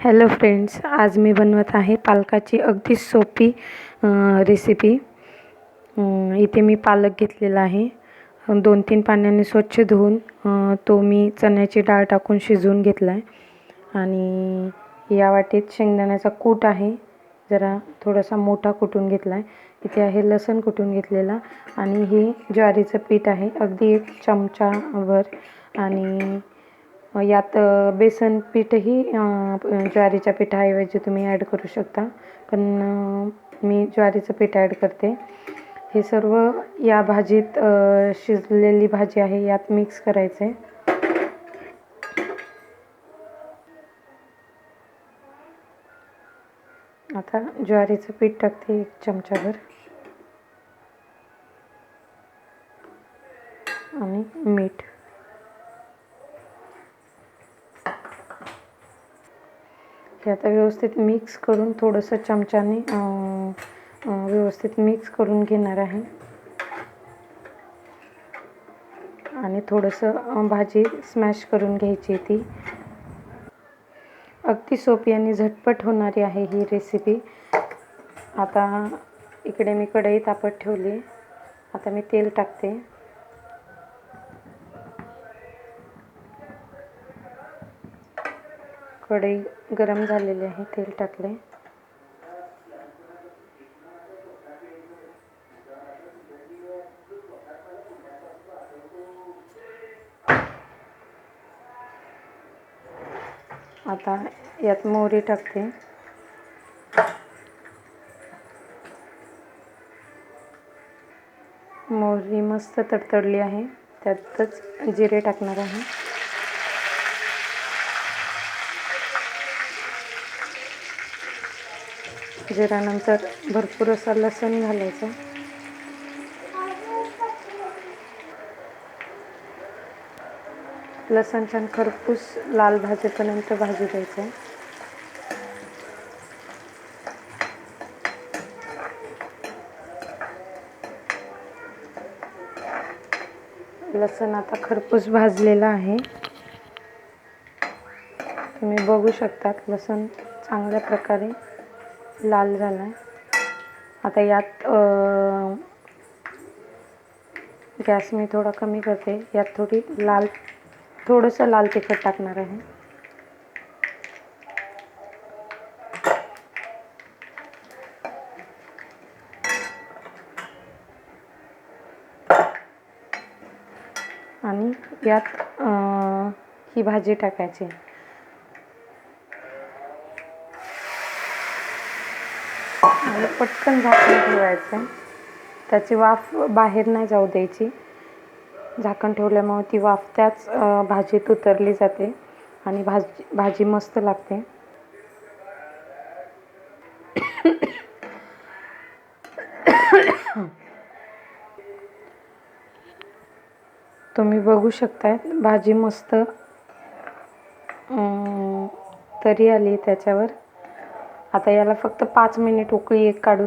Hello friends आज मी बनवत आहे पालकाची अगदी सोपी रेसिपी इथे मी पालक घेतलेला आहे. दोन तीन पाण्याने स्वच्छ धुवून तो मी चण्याची डाळ टाकून शिजवून घेतला आहे आणि या वाटेत शेंगदाण्याचा कूट आहे. जरा थोडासा मोठा कुटून घेतला आहे इथे आहे लसण कुटून घेतलेला. आणि हे ज्वारीचं पीठ आहे. अगदी एक चमचाभर. आणि यात बेसन पीठही ज्वारीच्या पिठाऐवजी तुम्ही ॲड करू शकता. पण मी ज्वारीचं पीठ ॲड करते. हे सर्व या भाजीत शिजलेली भाजी आहे यात मिक्स करायचं. आहे आता ज्वारीचं पीठ टाकते एक चमचाभर. आणि मीठ. हे आता व्यवस्थित मिक्स करून थोडंसं चमच्याने व्यवस्थित मिक्स करून घेणार आहे. आणि थोडंसं भाजी स्मॅश करून घ्यायची ती. अगदी सोपी आणि झटपट होणारी आहे ही रेसिपी आता इकडे मी कढई तापत ठेवली. आता मी तेल टाकते. कढई गरम झालेली आहे तेल टाकले आता यात मोहरी टाकते. मोहरी मस्त तडतडली आहे त्यातच जिरे टाकणार आहे. जिऱ्यानंतर भरपूर असा लसूण घालायचा. लसूण छान खरपूस लाल भाजेपर्यंत भाजी द्यायचं. आहे लसूण आता खरपूस भाजलेला आहे. तुम्ही बघू शकतात लसूण चांगल्या प्रकारे लाल झाला आहे. आता यात गॅस मी थोडा कमी करते. यात थोडी लाल थोडंसं लाल तिखट टाकणार आहे. आणि यात ही भाजी टाकायची. आणि पटकन झाकण ठेवायचं आहे त्याची वाफ बाहेर नाही जाऊ द्यायची. झाकण ठेवल्यामुळे ती वाफ त्याच भाजीत उतरली जाते आणि भाजी भाजी मस्त लागते. तुम्ही बघू शकताय भाजी मस्त तरी आली त्याच्यावर. आता याला फक्त पाच मिनिट उकळी एक काढून